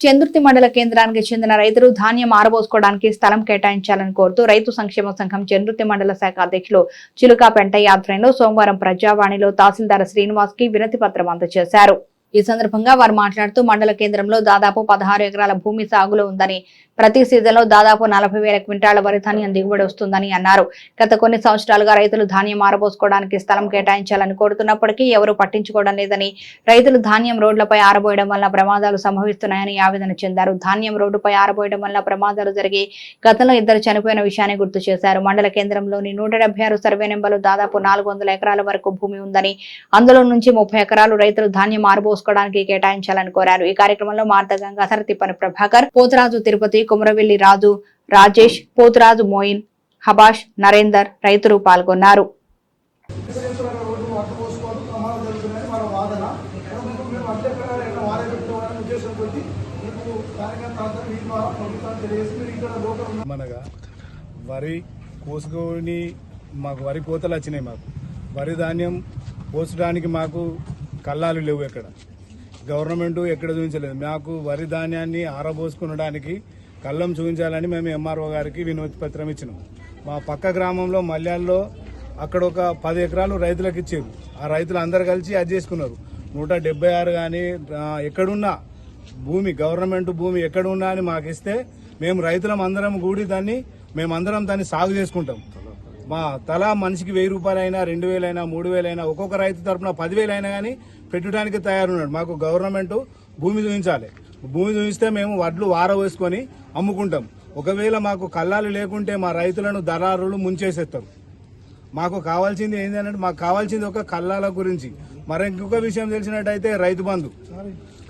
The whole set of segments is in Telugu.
చంద్రుతి మండల కేంద్రానికి చెందిన రైతులు ధాన్యం ఆరబోసుకోవడానికి స్థలం కేటాయించాలని కోరుతూ రైతు సంక్షేమ సంఘం చంద్రుతి మండల శాఖ అధ్యక్షులు చిలుకా పెంటయ్య ఆధ్వర్యంలో సోమవారం ప్రజావాణిలో తహసీల్దార్ శ్రీనివాస్కి వినతి పత్రం అందజేశారు. ఈ సందర్భంగా వారు మాట్లాడుతూ మండల కేంద్రంలో దాదాపు పదహారు ఎకరాల భూమి సాగులో ఉందని ప్రతి సీజన్లో దాదాపు నలభై వేల క్వింటాల వరి ధాన్యం దిగుబడి వస్తుందని అన్నారు. గత కొన్ని సంవత్సరాలుగా రైతులు ధాన్యం ఆరబోసుకోవడానికి స్థలం కేటాయించాలని కోరుతున్నప్పటికీ ఎవరూ పట్టించుకోవడం లేదని రైతులు ధాన్యం రోడ్లపై ఆరబోయడం వల్ల ప్రమాదాలు సంభవిస్తున్నాయని ఆవేదన చెందారు. ధాన్యం రోడ్డుపై ఆరబోయడం వల్ల ప్రమాదాలు జరిగి గతంలో ఇద్దరు చనిపోయిన విషయాన్ని గుర్తు చేశారు. మండల కేంద్రంలోని నూట ఆరు సర్వే నెంబర్లు దాదాపు నాలుగు వందల ఎకరాల వరకు భూమి ఉందని అందులో నుంచి ముప్పై ఎకరాలు రైతులు ధాన్యం ఆరబోసుకోవడానికి కేటాయించాలని కోరారు. ఈ కార్యక్రమంలో మార్త గంగాధర తిప్పని ప్రభాకర్ పోతురాజు తిరుపతి కుమరవెల్లి రాజు రాజేష్ పోతురాజు మోయిన్ హబాష్ నరేందర్ రైతులు పాల్గొన్నారు. మనగా వరి కోసుకొని మాకు వరి కోతలు వచ్చినాయి మాకు. వరి ధాన్యం పోసడానికి మాకు కల్లాలు లేవు ఎక్కడ. గవర్నమెంట్ ఎక్కడ చూపించలేదు. మాకు వరి ధాన్యాన్ని ఆరబోసుకునడానికి కళ్ళం చూపించాలని మేము ఎంఆర్ఓ గారికి వినోతి పత్రం ఇచ్చినాం. మా పక్క గ్రామంలో మల్యాల్లో అక్కడ ఒక పది ఎకరాలు రైతులకు ఇచ్చారు. ఆ రైతులు అందరు కలిసి అది చేసుకున్నారు. నూట డెబ్బై ఆరు కానీ ఎక్కడున్నా భూమి గవర్నమెంట్ భూమి ఎక్కడ ఉన్నా అని మాకు ఇస్తే మేము రైతులం అందరం కూడి దాన్ని మేమందరం దాన్ని సాగు చేసుకుంటాం. మా తలా మనిషికి వెయ్యి రూపాయలైనా రెండు వేలైనా మూడు వేలైనా ఒక్కొక్క రైతు తరపున పదివేలైనా కానీ పెట్టడానికి తయారున్నాడు. మాకు గవర్నమెంట్ భూమి చూపించాలి భూమి చూపిస్తే మేము వడ్లు వార వేసుకొని అమ్ముకుంటాం. ఒకవేళ మాకు కళ్ళాలు లేకుంటే మా రైతులను దళారులు ముంచేసేస్తారు. మాకు కావాల్సింది ఏంటంటే మాకు కావాల్సింది ఒక కళ్ళాల గురించి. మరి ఇంకొక విషయం తెలిసినట్టయితే రైతు బంధు.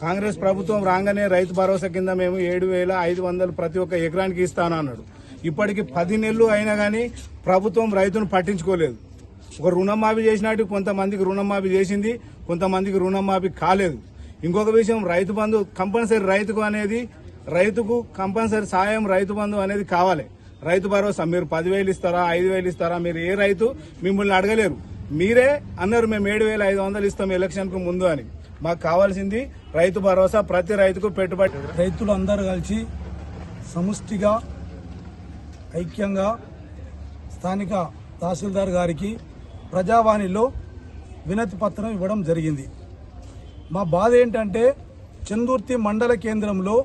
కాంగ్రెస్ ప్రభుత్వం రాగానే రైతు భరోసా కింద మేము ఏడు వేల ఐదు వందలు ప్రతి ఒక్క ఎకరానికి ఇస్తాను అన్నాడు ఇప్పటికి పది నెలలు అయినా కానీ ప్రభుత్వం రైతును పట్టించుకోలేదు. ఒక రుణమాఫీ చేసినట్టు కొంతమందికి రుణమాఫీ చేసింది కొంతమందికి రుణమాఫీ కాలేదు. ఇంకొక విషయం రైతు బంధు కంపల్సరీ రైతుకు అనేది రైతుకు కంపల్సరీ సాయం రైతు బంధు అనేది కావాలి. రైతు భరోసా మీరు పదివేలు ఇస్తారా ఐదు వేలు ఇస్తారా మీరు ఏ రైతు మిమ్మల్ని అడగలేరు. మీరే అన్నారు మేము ఏడు వేల ఐదు వందలు ఇస్తాం ఎలక్షన్కు ముందు అని. మాకు కావాల్సింది రైతు భరోసా ప్రతి రైతుకు పెట్టుబడి రైతులు అందరూ కలిసి సముష్టిగా ఐక్యంగా స్థానిక తహసీల్దార్ గారికి ప్రజావాణిలో వినతి పత్రం ఇవ్వడం జరిగింది. మా బాధ ఏంటంటే చందుర్తి మండల కేంద్రంలో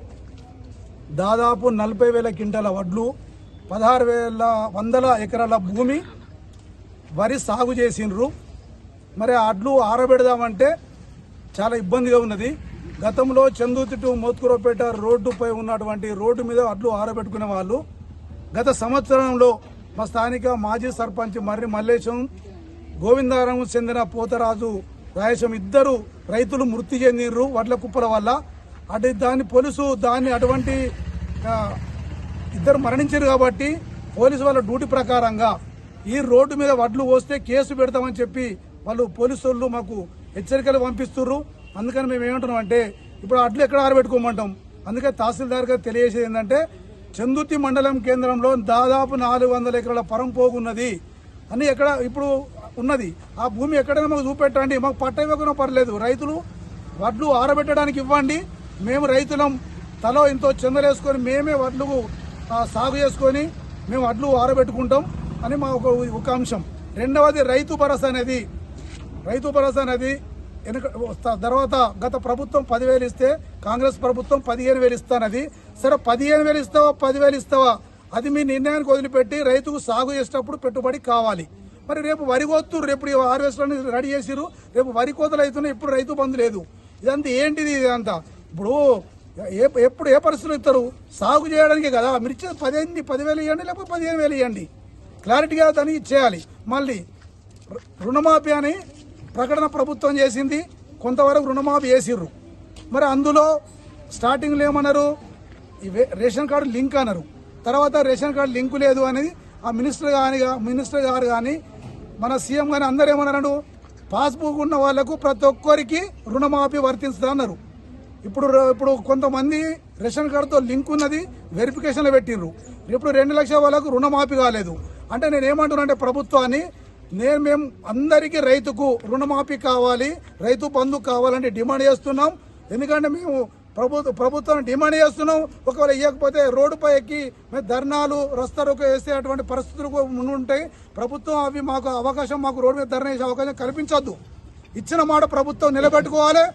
దాదాపు నలభై వేల క్వింటాల వడ్లు పదహారు వేల వందల ఎకరాల భూమి వరి సాగు చేసిండ్రు. మరి ఆ అడ్లు ఆరబెడదామంటే చాలా ఇబ్బందిగా ఉన్నది. గతంలో చందుర్తి టు మోత్కురపేట రోడ్డుపై ఉన్నటువంటి రోడ్డు మీద అడ్లు ఆరబెట్టుకునే వాళ్ళు గత సంవత్సరంలో మా స్థానిక మాజీ సర్పంచ్ మర్రి మల్లేశం గోవిందారం చెందిన పోతరాజు రాయశం ఇద్దరు రైతులు మృతి చెందిర్రు వడ్ల కుప్పల వల్ల. అటు దాన్ని పోలీసు దాన్ని అటువంటి ఇద్దరు మరణించారు కాబట్టి పోలీసు వాళ్ళ డ్యూటీ ప్రకారంగా ఈ రోడ్డు మీద వడ్లు పోస్తే కేసు పెడతామని చెప్పి వాళ్ళు పోలీసు వాళ్ళు మాకు హెచ్చరికలు పంపిస్తుర్రు. అందుకని మేము ఏమంటున్నాం అంటే ఇప్పుడు అడ్లు ఎక్కడ ఆరబెట్టుకోమంటాం? అందుకే తహసీల్దార్ గారు తెలియజేసేది ఏంటంటే చందుర్తి మండలం కేంద్రంలో దాదాపు నాలుగు వందల ఎకరాల పరంపోగు ఉన్నది అని ఎక్కడ ఇప్పుడు ఉన్నది. ఆ భూమి ఎక్కడైనా మాకు చూపెట్టండి. మాకు పట్ట ఇవ్వకుండా పర్లేదు. రైతులు వడ్లు ఆరబెట్టడానికి ఇవ్వండి. మేము రైతులం. తలో ఇంతో చెందలేసుకొని మేమే వడ్లు సాగు చేసుకొని మేము వడ్లు ఆరబెట్టుకుంటాం అని మా ఒక ఒక అంశం. రెండవది రైతు భరోసా అనేది. రైతు భరోసా అనేది వెనుక తర్వాత గత ప్రభుత్వం పదివేలు ఇస్తే కాంగ్రెస్ ప్రభుత్వం పదిహేను వేలు ఇస్తానది. సరే పదిహేను వేలు ఇస్తావా పదివేలు ఇస్తావా? అది మీ నిర్ణయానికి వదిలిపెట్టి రైతుకు సాగు చేసేటప్పుడు పెట్టుబడి కావాలి. మరి రేపు వరి కోత్తు రేపు ఈ హార్వెస్ట్లను రెడీ చేసిరు రేపు వరి కోతలు అవుతున్నాయి ఇప్పుడు రైతు బంధు లేదు. ఇదంతా ఏంటిది ఇదంతా? ఇప్పుడు ఏ ఎప్పుడు ఏ పరిస్థితులు ఇస్తారు? సాగు చేయడానికి కదా. మిర్చి పదిహేను పదివేలు ఇవ్వండి లేకపోతే పదిహేను వేలు ఇవ్వండి క్లారిటీగా దాన్ని చేయాలి మళ్ళీ రుణమాఫీ అని ప్రకటన ప్రభుత్వం చేసింది. కొంతవరకు రుణమాఫీ చేసిర్రు. మరి అందులో స్టార్టింగ్లో ఏమన్నారు? రేషన్ కార్డు లింక్ అన్నారు తర్వాత రేషన్ కార్డు లింక్ లేదు అనేది ఆ మినిస్టర్ కానీ మినిస్టర్ గారు కానీ మన సీఎం కానీ అందరు ఏమన్నారు పాస్బుక్ ఉన్న వాళ్ళకు ప్రతి ఒక్కరికి రుణమాఫీ వర్తిస్తుంది అన్నారు ఇప్పుడు ఇప్పుడు కొంతమంది రేషన్ కార్డుతో లింక్ ఉన్నది వెరిఫికేషన్లో పెట్టిండ్రు ఇప్పుడు రెండు లక్షల వాళ్ళకు రుణమాఫీ కాలేదు. అంటే నేను ఏమంటున్నానంటే ప్రభుత్వాన్ని నేను మేము అందరికీ రైతుకు రుణమాఫీ కావాలి రైతు బంధు కావాలని డిమాండ్ చేస్తున్నాం. ఎందుకంటే మేము ప్రభుత్వ ప్రభుత్వం డిమాండ్ చేస్తున్నాం. ఒకవేళ ఇవ్వకపోతే రోడ్డుపై ఎక్కి ధర్నాలు రస్తారోకు వేసేటువంటి పరిస్థితులు ఉంటాయి. ప్రభుత్వం అవి మాకు అవకాశం మాకు రోడ్డు మీద ధర్నా చేసే అవకాశం కల్పించొద్దు. ఇచ్చిన మాట ప్రభుత్వం నిలబెట్టుకోవాలి.